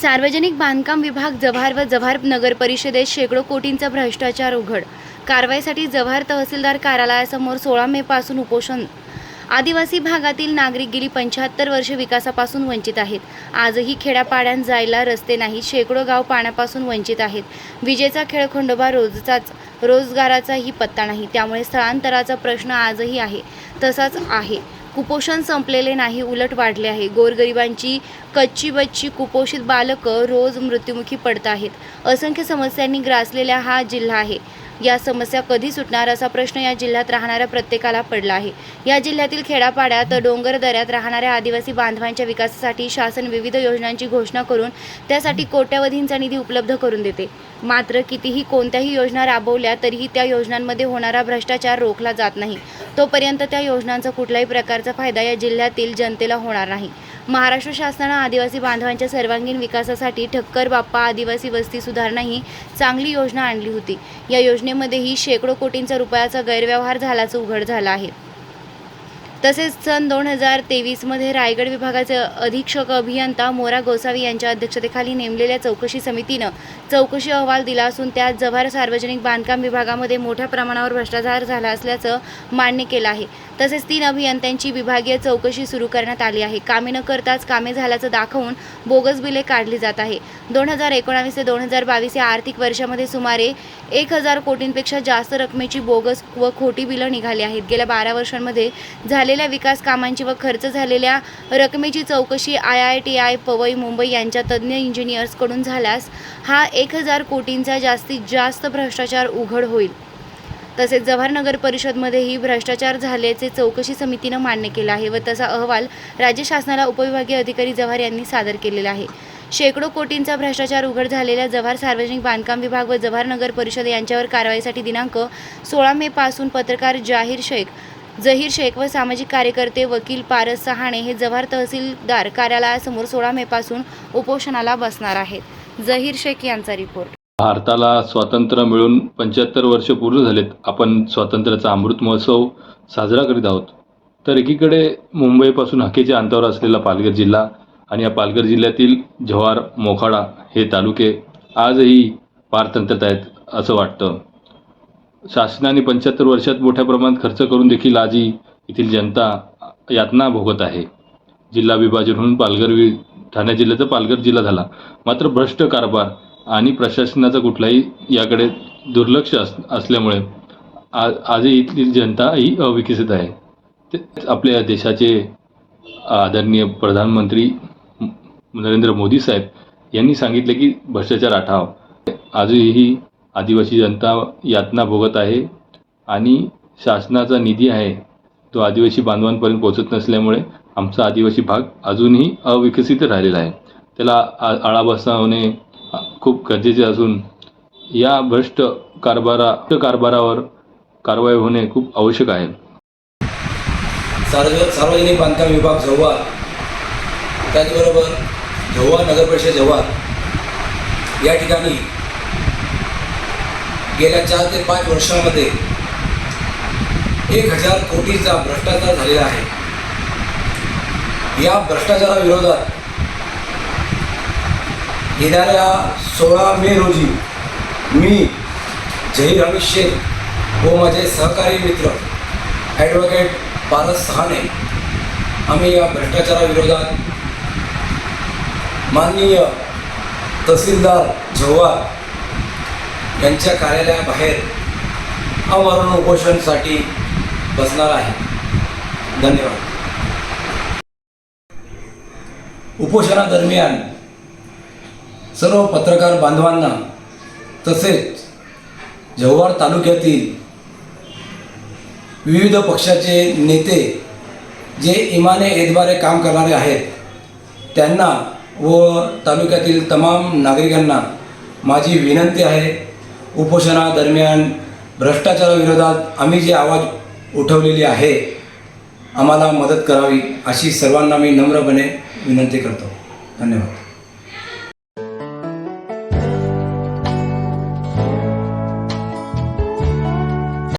सार्वजनिक बांधकाम विभाग जव्हार व जव्हार नगर परिषदेत शेकडो कोटींचा भ्रष्टाचार उघड. कारवाईसाठी जव्हार तहसीलदार कार्यालयासमोर सोळा मे पासून उपोषण. आदिवासी भागातील नागरिक गेली पंच्याहत्तर वर्षे विकासापासून वंचित आहेत. आजही खेड्यापाड्यांत जायला रस्ते नाही शेकडो गाव पाण्यापासून वंचित आहेत. विजेचा खेळखंडोबा रोजचाच रोजगाराचाही पत्ता नाही. त्यामुळे स्थळांतराचा प्रश्न आजही आहे तसाच आहे. कुपोषण संपलेले नाही उलट वाढले आहे. गोरगरिबांची कच्ची बच्ची कुपोषित बालकं रोज मृत्युमुखी पडत आहेत. असंख्य समस्यांनी ग्रासलेला हा जिल्हा आहे. या समस्या कधी सुटणार असा प्रश्न या जिल्ह्यात राहणाऱ्या प्रत्येकाला पडला आहे. या जिल्ह्यातील खेडापाड्यात डोंगर दऱ्यात राहणाऱ्या आदिवासी बांधवांच्या विकासासाठी शासन विविध योजनांची घोषणा करून त्यासाठी कोट्यावधींचा निधी उपलब्ध करून देते. मात्र कितीही कोणत्याही योजना राबवल्या तरीही त्या योजनांमध्ये होणारा भ्रष्टाचार रोखला जात नाही. तोपर्यंत त्या योजनांचा कुठल्याही प्रकारचा फायदा या जिल्ह्यातील जनतेला होणार नाही. महाराष्ट्र शासनानं आदिवासी बांधवांच्या सर्वांगीण विकासासाठी ठक्कर बाप्पा आदिवासी वस्ती सुधारणा ही चांगली योजना आणली होती. या योजनेमध्येही शेकडो कोटींचा रुपयाचा गैरव्यवहार झाल्याचं उघड झालं आहे. तसेच सन दोन हजार तेवीसमध्ये रायगड विभागाचे अधीक्षक अभियंता मोरा गोसावी यांच्या अध्यक्षतेखाली नेमलेल्या चौकशी समितीनं चौकशी अहवाल दिला असून त्यात जव्हार सार्वजनिक बांधकाम विभागामध्ये मोठ्या प्रमाणावर भ्रष्टाचार झाला असल्याचं मान्य केलं आहे. तसेच तीन अभियंत्यांची विभागीय चौकशी सुरू करण्यात आली आहे. कामे न करताच कामे झाल्याचं दाखवून बोगस बिले काढली जात आहे. दोन हजार एकोणावीस ते दोन हजार बावीस या आर्थिक वर्षामध्ये सुमारे एक हजार कोटींपेक्षा जास्त रकमेची बोगस व खोटी बिलं निघाली आहेत. गेल्या बारा वर्षांमध्ये झाले झालेल्या विकास कामांची व खर्च झालेल्या रकमेची चौकशी I I T I Powai Mumbai यांच्या तज्ज्ञ इंजिनियर्सकडून झाल्यास हा एक हजार कोटींचा जास्तीत जास्त भ्रष्टाचार उघड होईल. तसेच जव्हार नगर परिषदमध्येही भ्रष्टाचार झाल्याचे चौकशी समितीनं मान्य केलं आहे व तसा अहवाल राज्य शासनाला उपविभागीय अधिकारी जव्हार यांनी सादर केलेला आहे. शेकडो कोटींचा भ्रष्टाचार उघड झालेल्या जव्हार सार्वजनिक बांधकाम विभाग व जव्हार नगर परिषद यांच्यावर कारवाईसाठी दिनांक सोळा मे पासून पत्रकार जाहीर शेख जहीर शेख व सामाजिक कार्यकर्ते वकील पारस सहाणे हे जव्हार तहसीलदार कार्यालयासमोर सोळा मे पासून उपोषणाला बसणार आहेत. जहीर शेख यांचा रिपोर्ट. भारताला स्वातंत्र्य मिळून पंच्याहत्तर वर्ष पूर्ण झालेत. आपण स्वातंत्र्याचा अमृत महोत्सव साजरा करीत आहोत. तर एकीकडे मुंबईपासून हाकेच्या अंतरावर असलेला पालघर जिल्हा आणि या पालघर जिल्ह्यातील जव्हार मोखाडा हे तालुके आजही पारतंत्र्यात आहेत असं वाटतं. शासनाने पंच्याहत्तर वर्षात मोठ्या प्रमाणात खर्च करून देखील आजही येथील जनता यातना भोगत आहे. जिल्हा विभाजन होऊन पालघर वि ठाणे जिल्ह्याचा पालघर जिल्हा झाला. मात्र भ्रष्ट कारभार आणि प्रशासनाचा कुठलाही याकडे दुर्लक्ष अस असल्यामुळे आज आजही इथली जनता ही अविकसित आहे. ते आपल्या देशाचे आदरणीय प्रधानमंत्री नरेंद्र मोदी साहेब यांनी सांगितले की भ्रष्टाचार आठाव. आजही आदिवासी जनता यातना भोगत आहे आणि शासनाचा निधी आहे तो आदिवासी बांधवांपर्यंत पोहोचत नसल्यामुळे आमचा आदिवासी भाग अजूनही अविकसित राहिलेला आहे. त्याला आ आळा बसवणे खूप गरजेचे असून या भ्रष्ट कारभारा कारभारावर कारवाई होणे खूप आवश्यक आहे. सार्वजनिक बांधकाम विभाग जव्हार त्याचबरोबर जव्हार नगर परिषद जव्हार या ठिकाणी गेल्या चार ते पाच वर्षामध्ये एक हजार कोटीचा भ्रष्टाचार झालेला आहे. या भ्रष्टाचाराविरोधात येणाऱ्या सोळा मे रोजी मी जहीर हमीद शेख व माझे सहकारी मित्र ॲडव्होकेट पारस सहाने आम्ही या भ्रष्टाचाराविरोधात माननीय तहसीलदार जव्हार त्यांच्या कार्यालयाबाहेर अमरण उपोषणसाठी बसणार आहे. धन्यवाद. उपोषणादरम्यान सर्व पत्रकार बांधवांना तसेच जव्हार तालुक्यातील विविध पक्षाचे नेते जे इमाने एदबारे काम करणारे आहेत त्यांना व तालुक्यातील तमाम नागरिकांना माझी विनंती आहे उपोषणादरम्यान भ्रष्टाचाराविरोधात आम्ही जे आवाज उठवलेली आहे आम्हाला मदत करावी अशी सर्वांना मी नम्रपणे विनंती करतो. धन्यवाद.